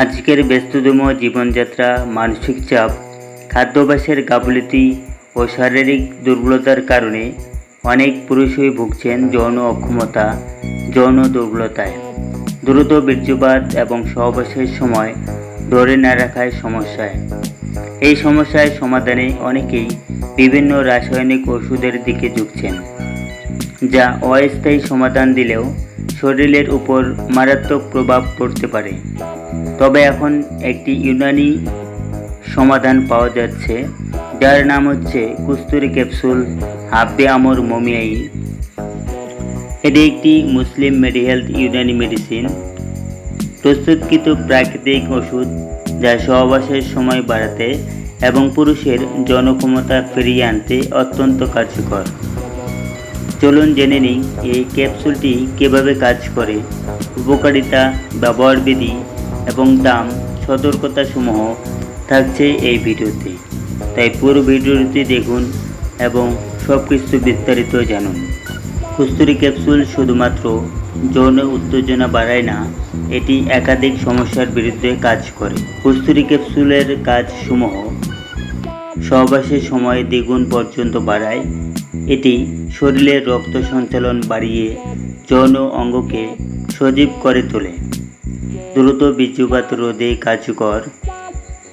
আজকের ব্যস্ততম জীবনযাত্রা, মানসিক চাপ, খাদ্যাভ্যাসের গাফিলতি ও শারীরিক দুর্বলতার কারণে অনেক পুরুষই ভুগছেন যৌন অক্ষমতা, যৌন দুর্বলতায়। দ্রুত বীর্যপাত এবং সহবাসের সময় ধরে না রাখায় সমস্যায়। এই সমস্যার সমাধানে অনেকেই বিভিন্ন রাসায়নিক ওষুধের দিকে ঝুঁকছেন, যা অস্থায়ী সমাধান দিলেও শরীরের উপর মারাত্মক প্রভাব পড়তে পারে। তবে এখন একটি ইউনানি সমাধান পাওয়া যাচ্ছে, যার নাম হচ্ছে কুস্তুরি ক্যাপসুল হাব্বে আমর মমিয়াই। এটি একটি মুসলিম মেডিহেলথ ইউনানি মেডিসিন। প্রস্তুতকৃত প্রাকৃতিক ওষুধ যা সহবাসের সময় বাড়াতে এবং পুরুষের জনক্ষমতা ফিরিয়ে আনতে অত্যন্ত কার্যকর। চলুন জেনে নিই এই ক্যাপসুলটি কীভাবে কাজ করে। উপকারিতা ব্যবহার বিধি এবং দাম সতর্কতাসমূহ থাকছে এই ভিডিওতে। তাই পুরো ভিডিওটি দেখুন এবং সব কিছু বিস্তারিত জানুন। কুস্তুরি ক্যাপসুল শুধুমাত্র যৌন উত্তেজনা বাড়ায় না, এটি একাধিক সমস্যার বিরুদ্ধে কাজ করে। কুস্তুরি ক্যাপসুলের কাজসমূহ সহবাসের সময় দ্বিগুণ পর্যন্ত বাড়ায়। এটি শরীরের রক্ত সঞ্চালন বাড়িয়ে যৌন অঙ্গকে সজীব করে তোলে। দ্রুত বীর্যপাত রোধে কার্যকর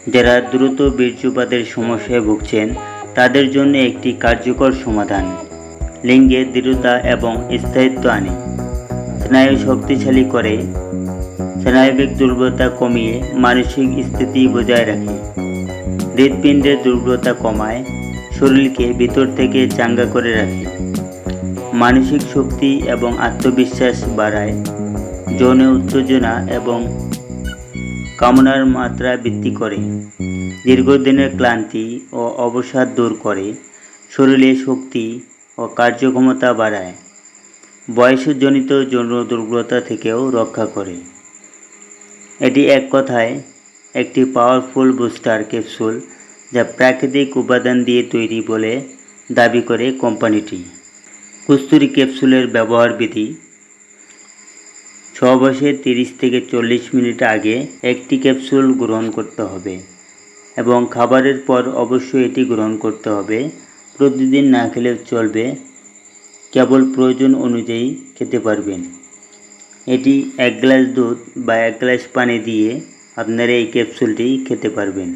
যারা দ্রুত বীর্যপাতের সমস্যায় ভুগছেন, তাদের জন্য একটি কার্যকর সমাধান। লিঙ্গে দৃঢ়তা এবং স্থায়িত্ব আনে। স্নায়ু শক্তিশালী করে। স্নায়বিক দুর্বলতা কমিয়ে মানসিক স্থিতি বজায় রাখে। হৃৎপিণ্ডের দুর্বলতা কমায়, শরীরকে ভিতর থেকে চাঙ্গা করে রাখে। মানসিক শক্তি এবং আত্মবিশ্বাস বাড়ায়। যৌন উত্তেজনা এবং কামনার মাত্রা বৃদ্ধি করে। দীর্ঘদিনের ক্লান্তি ও অবসাদ দূর করে, শরীরে শক্তি ও কার্যক্ষমতা বাড়ায়, বয়সজনিত যৌন দুর্বলতা থেকেও রক্ষা করে। এটি এক কথায় একটি পাওয়ারফুল বুস্টার ক্যাপসুল যা প্রাকৃতিক উপাদান দিয়ে তৈরি বলে দাবি করে কোম্পানিটি। কুস্তুরি ক্যাপসুলের ব্যবহার বিধি সহবাসের তিরিশ থেকে চল্লিশ মিনিট আগে একটি ক্যাপসুল গ্রহণ করতে হবে এবং খাবারের পর অবশ্যই এটি গ্রহণ করতে হবে। প্রতিদিন না খেলেও চলবে, কেবল প্রয়োজন অনুযায়ী খেতে পারবেন। এটি এক গ্লাস দুধ বা এক গ্লাস পানি দিয়ে আপনারা এই ক্যাপসুলটি খেতে পারবেন।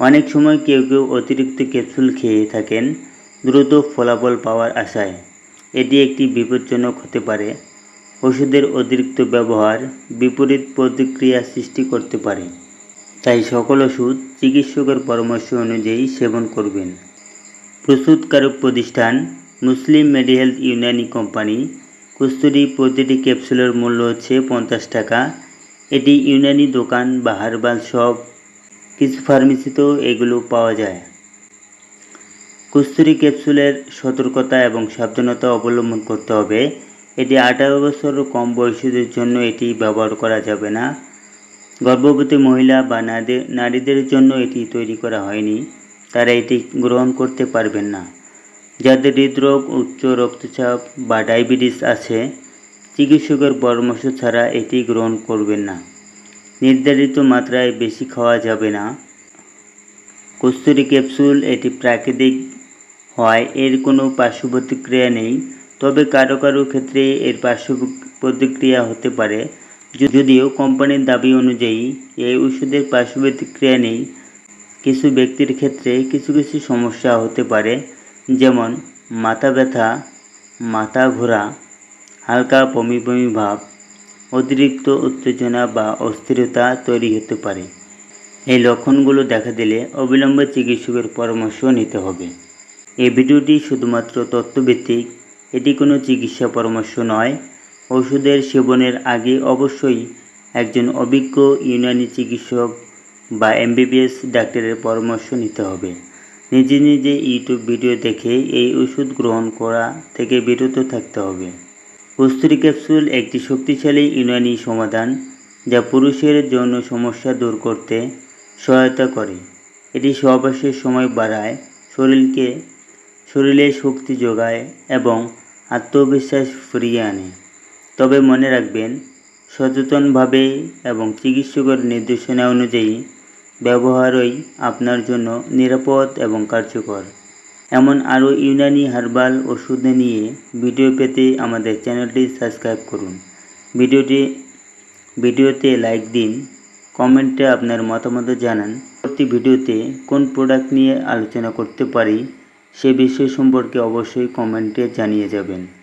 অনেক সময় কেউ কেউ অতিরিক্ত ক্যাপসুল খেয়ে থাকেন, দ্রুত ফলাফল পাওয়ার আশায়। এটি একটি বিপজ্জনক হতে পারে। ওষুধের অতিরিক্ত ব্যবহার বিপরীত প্রতিক্রিয়া সৃষ্টি করতে পারে। তাই সকল ওষুধ চিকিৎসকের পরামর্শ অনুযায়ী সেবন করবেন। প্রস্তুতকারক প্রতিষ্ঠান মুসলিম মেডিহেলথ ইউনানি কোম্পানি কুস্তুরি প্রতিটি ক্যাপসুলের মূল্য হচ্ছে পঞ্চাশ টাকা। এটি ইউনানি দোকান বা হার্বাল শপ, কিছু ফার্মেসিতেও এগুলো পাওয়া যায়। কুস্তুরি ক্যাপসুলের সতর্কতা এবং সাবধানতা অবলম্বন করতে হবে। এটি আঠারো বছর কম বয়সীদের জন্য এটি ব্যবহার করা যাবে না। গর্ভবতী মহিলা বা নারী- নারীদের জন্য এটি তৈরি করা হয়নি। তারা এটি গ্রহণ করতে পারবেন না। যাদের হৃদরোগ, উচ্চ রক্তচাপ বা ডায়াবেটিস আছে, চিকিৎসকের পরামর্শ ছাড়া এটি গ্রহণ করবেন না। নির্ধারিত মাত্রায় বেশি খাওয়া যাবে না। কস্তুরি ক্যাপসুল এটি প্রাকৃতিক হয়, এর কোনো পার্শ্ব প্রতিক্রিয়া নেই। তবে কারও কারও ক্ষেত্রে এর পার্শ্ব প্রতিক্রিয়া হতে পারে। যদিও কোম্পানির দাবি অনুযায়ী, এই ওষুধের পার্শ্ব প্রতিক্রিয়া নেই। কিছু ব্যক্তির ক্ষেত্রে কিছু কিছু সমস্যা হতে পারে, যেমন মাথা ব্যথা, মাথা ঘোরা, হালকা বমি বমি ভাব, অতিরিক্ত উত্তেজনা বা অস্থিরতা তৈরি হতে পারে। এই লক্ষণগুলো দেখা দিলে অবিলম্বে চিকিৎসকের পরামর্শ নিতে হবে। এই ভিডিওটি শুধুমাত্র তথ্যভিত্তিক। এটি কোনো চিকিৎসা পরামর্শ নয়। ওষুধের সেবনের আগে অবশ্যই একজন অভিজ্ঞ ইউনানি চিকিৎসক বা এমবিবিএস ডাক্তারের পরামর্শ নিতে হবে। নিজে নিজে ইউটিউব ভিডিও দেখে এই ওষুধ গ্রহণ করা থেকে বিরত থাকতে হবে। কস্তুরি ক্যাপসুল একটি শক্তিশালী ইউনানি সমাধান যা পুরুষের যৌন সমস্যা দূর করতে সহায়তা করে। এটি সহবাসের সময় বাড়ায়, শরীরকে, শরীরে শক্তি যোগায় এবং আত্মবিশ্বাস ফিরিয়ে আনে। তবে মনে রাখবেন, সচেতনভাবে এবং চিকিৎসকের নির্দেশনা অনুযায়ী ব্যবহারই আপনার জন্য নিরাপদ এবং কার্যকর। এমন আরও ইউনানি হার্বাল ওষুধ নিয়ে ভিডিও পেতে আমাদের চ্যানেলটি সাবস্ক্রাইব করুন। ভিডিওটি, ভিডিওতে লাইক দিন, কমেন্টে আপনার মতামত জানান। পরবর্তী ভিডিওতে কোন প্রোডাক্ট নিয়ে আলোচনা করতে পারি সে বিষয় সম্পর্কে অবশ্যই কমেন্টে জানিয়ে যাবেন।